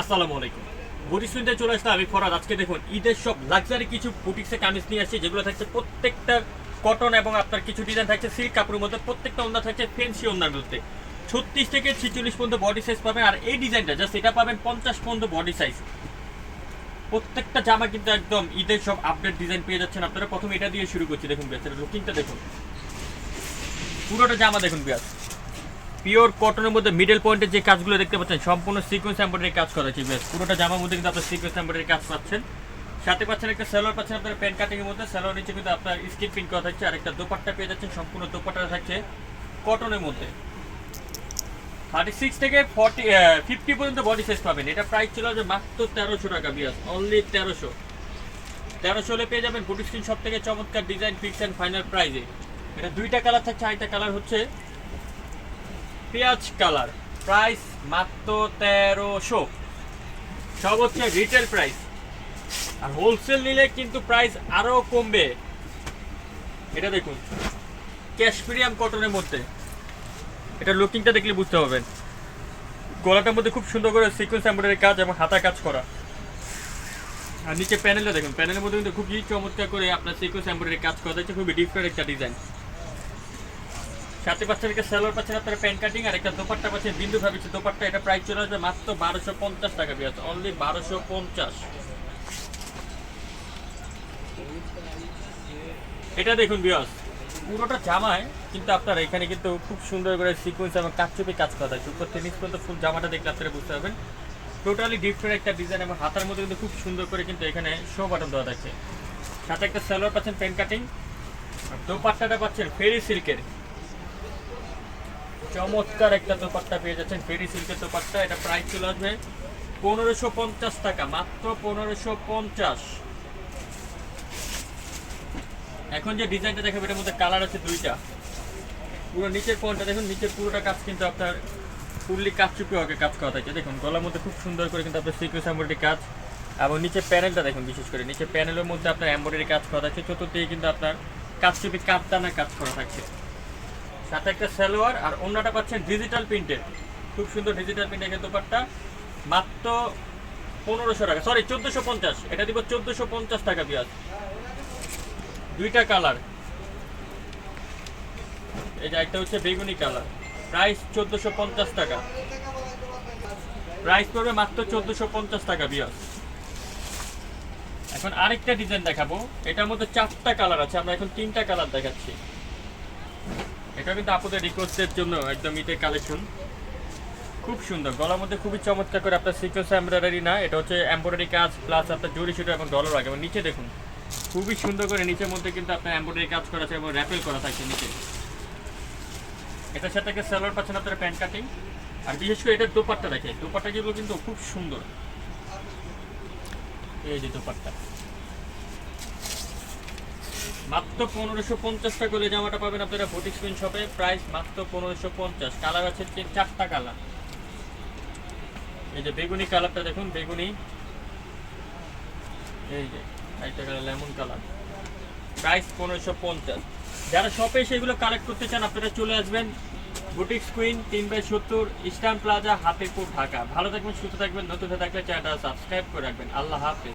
আসসালামু আলাইকুম। বুটিক শুনতে চলে আসলাম আমি ফরাদ। আজকে দেখুন, ঈদের সব লাক্সারি কিছু বুটিক্সে কামিজ নিয়ে আসছি, যেগুলো থাকছে প্রত্যেকটা কটন এবং আপনার কিছু ডিজাইন থাকছে সিল্ক কাপড়ের মধ্যে, প্রত্যেকটা ওনার থাকছে ফেন্সি ওনার মধ্যে। ছত্রিশ থেকে ছিচল্লিশ পর্যন্ত বডি সাইজ পাবেন, আর এই ডিজাইনটা জাস্ট এটা পাবেন পঞ্চাশ পর্যন্ত বডি সাইজ প্রত্যেকটা জামা কিন্তু একদম ঈদের সব আপডেট ডিজাইন পেয়ে যাচ্ছেন আপনারা। প্রথমে এটা দিয়ে শুরু করছি, দেখুন বিয়াস লুকিংটা দেখুন। পুরোটা জামা দেখুন বিয়াস পিওর কটনের মধ্যে মিডল পয়েন্টের যে কাজগুলো দেখতে পাচ্ছেন, সম্পূর্ণ সিকোয়েন্স এমব্রয়ডারি কাজ করা আছে পুরোটা জামার মধ্যে কিন্তু আপনার সিকোয়েন্স এমব্রয়ডারি কাজ পাচ্ছেন। সাথে পাচ্ছেন একটা সেলোয়ার, পাচ্ছেন আপনার প্যান্ট কাটিং এর মধ্যে। সেলোয়ার নিচে কিন্তু আপনার স্কিন প্রিন্ট করা থাকছে। আর একটা দোপাট্টা পেয়ে যাচ্ছেন, সম্পূর্ণ দোপাট্টা থাকছে কটনের মধ্যে। থার্টি সিক্স থেকে ফর্টি ফিফটি পর্যন্ত বডি সাইজ পাবেন। এটা প্রাইস ছিল যে মাত্র তেরোশো টাকা, বিয়াস অনলি তেরোশো। তেরোশো হলে পেয়ে যাবেন বুটি স্ক্রিন সব থেকে চমৎকার ডিজাইন ফিক্স অ্যান্ড ফাইনাল প্রাইজে এটা দুইটা কালার থাকছে, আরেকটা কালার হচ্ছে পেঁয়াজ কালার। প্রাইস মাত্র তেরোশো। সব হচ্ছে রিটেল প্রাইস আর হোলসেল নিলে কিন্তু প্রাইস আরও কমবে। এটা দেখুন। ক্যাশপিরিয়াম কটনের মধ্যে। এটা লুকিংটা দেখলে বুঝতে পারবেন। গলাটার মধ্যে খুব সুন্দর করে সিকোয়েন্স এমব্রয়ডারি কাজ এবং হাতা কাজ করা। আর নিচে প্যানেলটা দেখুন। প্যানেলের মধ্যে কিন্তু খুবই চমৎকার করে আপনার সিকোয়েন্স এমব্রয়ডারি কাজ করা। যাচ্ছে খুবই ডিফারেন্ট একটা ডিজাইন সাথে পাচ্ছেন একটা সেলোয়ার পাচ্ছেন আপনারা প্যান্ট কাটিং আর একটা দোপাট্টা পাচ্ছেন বিন্দু ভাবিছে দোপাট্টা। এটা প্রাইস চলে আসবে মাত্র বারোশো পঞ্চাশ টাকা বিয়াস অনলি বারোশো পঞ্চাশ। এটা দেখুন বিয়াস পুরোটা জামায়, কিন্তু আপনার এখানে কিন্তু খুব সুন্দর করে সিকোয়েন্স এবং কাচুপি কাজ করা থাকে। উপর থেকে নিচ পর্যন্ত ফুল জামাটা দেখলে আপনারা বুঝতে পারবেন। টোটালি ডিফারেন্ট একটা ডিজাইন এবং হাতার মধ্যে কিন্তু খুব সুন্দর করে কিন্তু এখানে শো বাটন দেওয়া থাকছে। সাথে একটা সেলোয়ার পাচ্ছেন প্যান্ট কাটিং। আর দোপাট্টাটা পাচ্ছেন ফেরি সিল্কের চমৎকার একটা দোপাট্টা পেয়ে যাচ্ছেন ফেরি সিল্কের দোপাট্টা। এটা প্রাইস চলে আসবে পনেরোশো পঞ্চাশ টাকা, মাত্র পনেরোশো পঞ্চাশ। এখন যে ডিজাইনটা দেখাবে, এটার মধ্যে কালার আছে দুইটা। পুরো নিচের পয়েন্টটা দেখুন, নিচের পুরোটা কাজ কিন্তু আপনার ফুললি কাজ চুপি হবে কাজ করা থাকে দেখুন, গলার মধ্যে খুব সুন্দর করে কিন্তু আপনার সিকুয়েন্স এমব্রয়ডারি কাজ। এবং নিচে প্যানেলটা দেখুন বিশেষ করে নিচে প্যানেলের মধ্যে আপনার এমব্রয়ডারি কাজ করা থাকছে চতুর্থে কিন্তু আপনার কাজ চুপি কাপদানা কাজ করা থাকছে। সাথে একটা সালোয়ার, আর অন্যটা পাচ্ছেন ডিজিটাল প্রিন্টের খুব সুন্দর ডিজিটাল প্রিন্টের কিন্তু দোপাট্টা। মাত্র পনেরোশো টাকা সরি চোদ্দোশো পঞ্চাশ। এটা দিব চোদ্দোশো পঞ্চাশ টাকা পেঁয়াজ দুইটা কালার এই যে একটা হচ্ছে বেগুনি কালার প্রাইস চোদ্দোশো পঞ্চাশ টাকা। প্রাইস পড়বে মাত্র চোদ্দোশো পঞ্চাশ টাকা বিয়াস এখন আরেকটা ডিজাইন দেখাবো। এটার মধ্যে চারটা কালার আছে, আমরা এখন তিনটা কালার দেখাচ্ছি। এটা কিন্তু আপনাদের রিকোয়েস্টের জন্য একদম ইটের কালেকশন খুব সুন্দর। গলার মধ্যে খুবই চমৎকার করে আপনার সিকোয়েন্স এমব্রয়ডারি না, এটা হচ্ছে এমব্রয়ডারি কাজ প্লাস আপনার জরি সুতো এবং ডলার আগে এবং নিচে দেখুন, খুবই সুন্দর করে নিচের মধ্যে কিন্তু আপনার এমব্রয়ডারি কাজ করা আছে এবং র্যাপেল করা থাকছে নিচে। এটার সাথে সালোয়ার পাচ্ছেন আপনারা প্যান্ট কাটিং। আর বিশেষ করে এটার দোপাট্টা দেখে দোপাট্টা যেগুলো কিন্তু খুব সুন্দর। এই যে দোপাট্টা। মাত্র পনেরোশো পঞ্চাশ টাকা করে জামাটা পাবেন আপনারা বুটিক স্ক্রিন শপে প্রাইস মাত্র পনেরোশো পঞ্চাশ। কালার আছে চারটা কালার এই যে বেগুনি কালারটা দেখুন, বেগুনি। এই যে একটা কালার লেমন কালার প্রাইস পনেরোশো পঞ্চাশ। যারা শপে সেগুলো কালেক্ট করতে চান, আপনারা চলে আসবেন বুটিক স্কুইন তিন বাই সত্তর ইস্টার্ন প্লাজা হাতিরপুর ঢাকা। ভালো থাকবেন, সুস্থ থাকবেন। নতুন থাকলে চ্যানেলটা সাবস্ক্রাইব করে রাখবেন। আল্লাহ হাফিজ।